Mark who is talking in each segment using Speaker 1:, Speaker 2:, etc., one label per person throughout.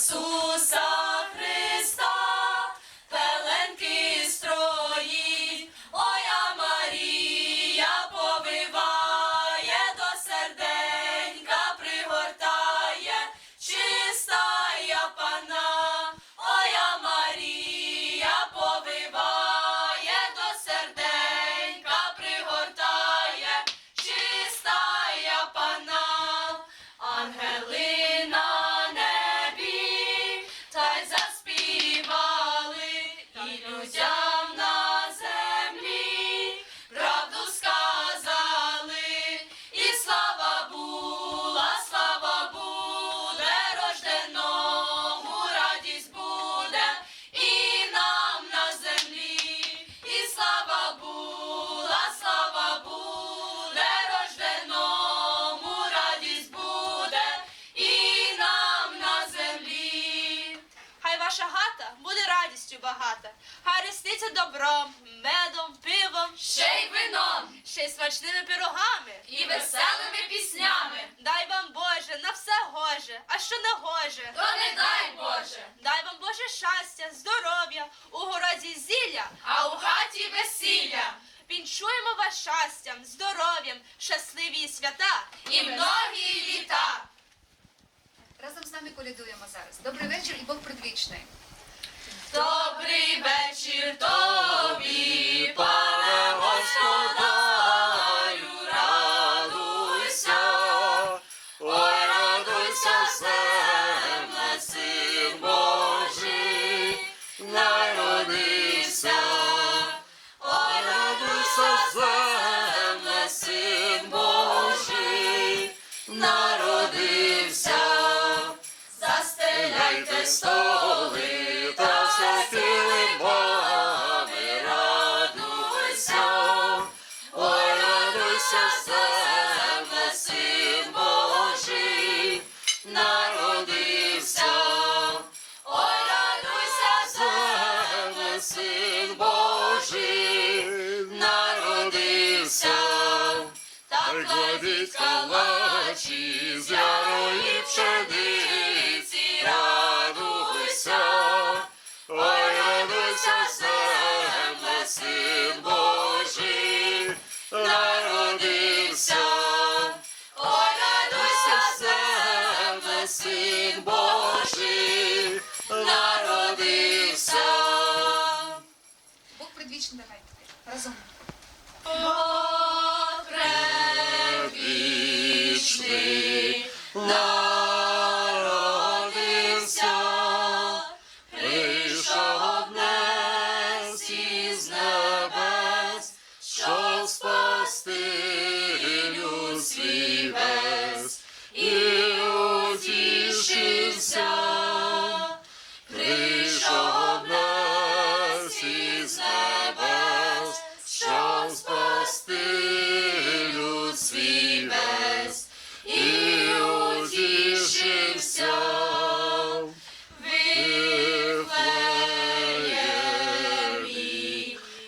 Speaker 1: So. Годується добром, медом, пивом,
Speaker 2: ще й вином,
Speaker 1: ще й смачними пирогами.
Speaker 2: і веселими піснями.
Speaker 1: Дай вам Боже, на все гоже, а що не гоже.
Speaker 2: То не дай Боже,
Speaker 1: Дай вам Боже щастя, здоров'я, у городі зілля,
Speaker 2: а у хаті весілля,
Speaker 1: Вінчуємо вас щастям, здоров'ям, щасливі свята.
Speaker 2: і многі літа.
Speaker 3: Разом з нами колядуємо зараз. Добрий вечір і Бог предвічний.
Speaker 2: Добрий вечір кладіть калачі з ярої пшениці, радуйся, син Божий, народився.
Speaker 3: Бог предвічний давайте. Разом.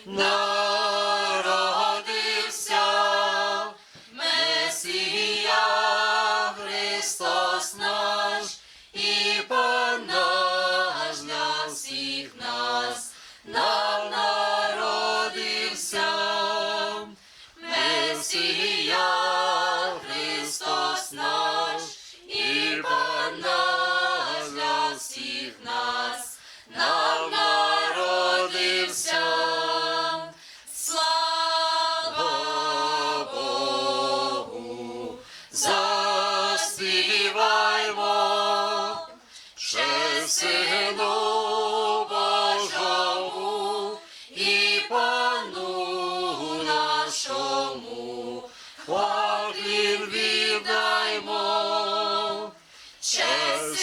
Speaker 2: No!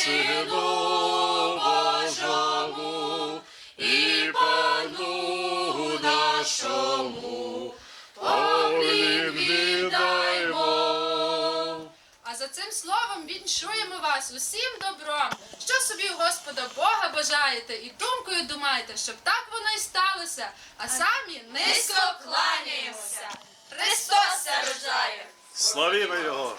Speaker 2: Сину Божому і пану нашому, віддаймо.
Speaker 4: А за цим словом віншуємо вас усім добром, що собі у Господа Бога бажаєте, і думкою думайте, щоб так воно й сталося, а самі
Speaker 2: низько кланяємося. Христос рождає.
Speaker 5: Славімо його!